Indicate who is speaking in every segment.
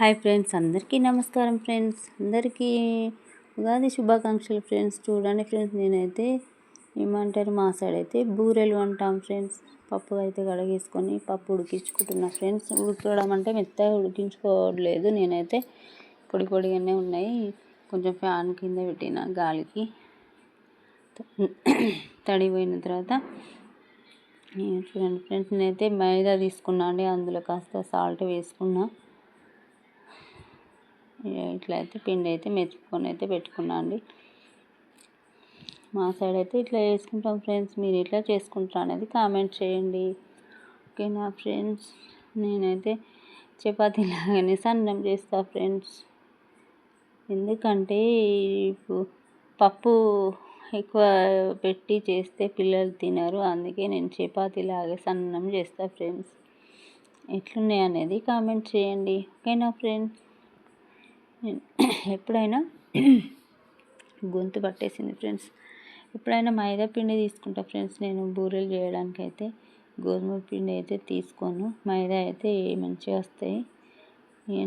Speaker 1: Hi friends అందరికీ నమస్కారం friends. అందరికీ ఉగాది శుభాకాంక్షలు ఫ్రెండ్స్. చూడండి ఫ్రెండ్స్ నేనైతే ఏమంటారు మా సైడ్ అయితే బూరెలు అంటాం ఫ్రెండ్స్. పప్పు అయితే కడిగేసుకొని పప్పు ఉడికించుకుంటున్నా ఫ్రెండ్స్. ఉడకడం అంటే మెత్తగా ఉడికించుకోవట్లేదు. నేనైతే పొడి పొడిగానే ఉన్నాయి. కొంచెం ఫ్యాన్ కింద పెట్టిన గాలికి. తడిపోయిన తర్వాత చూడండి ఫ్రెండ్స్ నేనైతే మైదా తీసుకున్నా అండి. అందులో కాస్త సాల్ట్ వేసుకున్నా. ఇట్లా అయితే పిండి అయితే మెచ్చుకొని అయితే పెట్టుకున్నా అండి. మా సైడ్ అయితే ఇట్లా చేసుకుంటాం ఫ్రెండ్స్. మీరు ఇట్లా చేసుకుంటారు అనేది కామెంట్ చేయండి. ఓకేనా ఫ్రెండ్స్? నేనైతే చపాతీ లాగానే సన్నం చేస్తా ఫ్రెండ్స్. ఎందుకంటే పప్పు ఎక్కువ పెట్టి చేస్తే పిల్లలు తినరు. అందుకే నేను చపాతీ లాగే సన్నం చేస్తా ఫ్రెండ్స్. ఎట్లున్నాయి అనేది కామెంట్ చేయండి. ఓకేనా ఫ్రెండ్స్? ఎప్పుడైనా గొంతు పట్టేసింది ఫ్రెండ్స్. ఎప్పుడైనా మైదా పిండి తీసుకుంటా ఫ్రెండ్స్ నేను బూరెలు చేయడానికి అయితే గోధుమ పిండి అయితే తీసుకోను. మైదా అయితే మంచిగా వస్తాయి.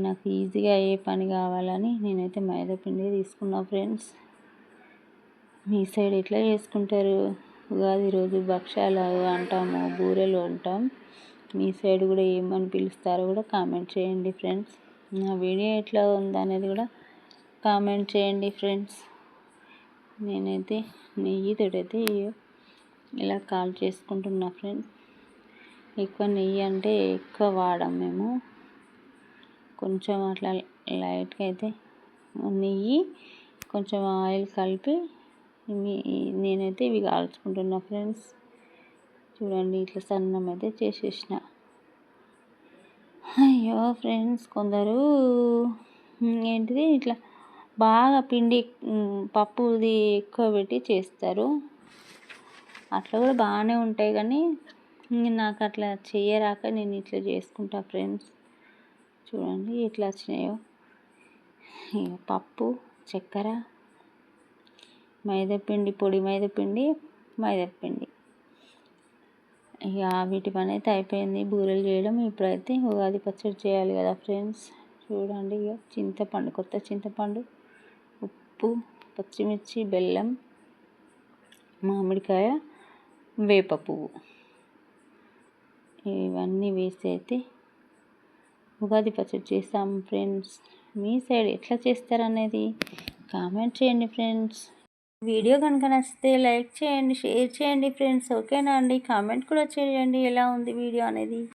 Speaker 1: నాకు ఈజీగా ఏ పని కావాలని నేనైతే మైదా పిండి తీసుకున్నా ఫ్రెండ్స్. మీ సైడ్ ఎట్లా చేసుకుంటారు? ఉగాది రోజు భక్ష్యాలు అంటాము బూరెలు అంటాం. మీ సైడ్ కూడా ఏమని పిలుస్తారో కూడా కామెంట్ చేయండి ఫ్రెండ్స్. నా వీడియో ఎట్లా ఉందనేది కూడా కామెంట్ చేయండి ఫ్రెండ్స్. నేనైతే నెయ్యితోటైతే ఇలా కాల్ చేసుకుంటున్నా ఫ్రెండ్స్ ఎక్కువ నెయ్యి అంటే ఎక్కువ వాడం మేము. కొంచెం అట్లా లైట్గా అయితే నెయ్యి కొంచెం ఆయిల్ కలిపి నేనైతే ఇవి కాల్చుకుంటున్నా ఫ్రెండ్స్. చూడండి ఇట్లా సన్నం అయితే చేసేసిన. అయ్యో ఫ్రెండ్స్ కొందరు ఏంటిది ఇట్లా బాగా పిండి పప్పుది ఎక్కువ పెట్టి చేస్తారు. అట్లా కూడా బాగానే ఉంటాయి కానీ నాకు అట్లా చేయరాక నేను ఇట్లా చేసుకుంటా ఫ్రెండ్స్. చూడండి ఎట్లా వచ్చినాయో. పప్పు చక్కెర మైదాపిండి పొడి మైదాపిండి మైదాపిండి ఇక వీటి పని అయితే అయిపోయింది. బూరెలు చేయడం ఇప్పుడైతే ఉగాది పచ్చడి చేయాలి కదా ఫ్రెండ్స్. చూడండి ఇక చింతపండు కొత్త చింతపండు ఉప్పు పచ్చిమిర్చి బెల్లం మామిడికాయ వేప పువ్వు ఇవన్నీ వేసి అయితే ఉగాది పచ్చడి చేస్తాం ఫ్రెండ్స్. మీ సైడ్ ఎట్లా చేస్తారనేది కామెంట్ చేయండి ఫ్రెండ్స్. వీడియో కనుక నచ్చితే లైక్ చేయండి షేర్ చేయండి ఫ్రెండ్స్. ఓకేనా అండి? కామెంట్ కూడా చేయండి. ఎలా ఉంది వీడియో అనేది?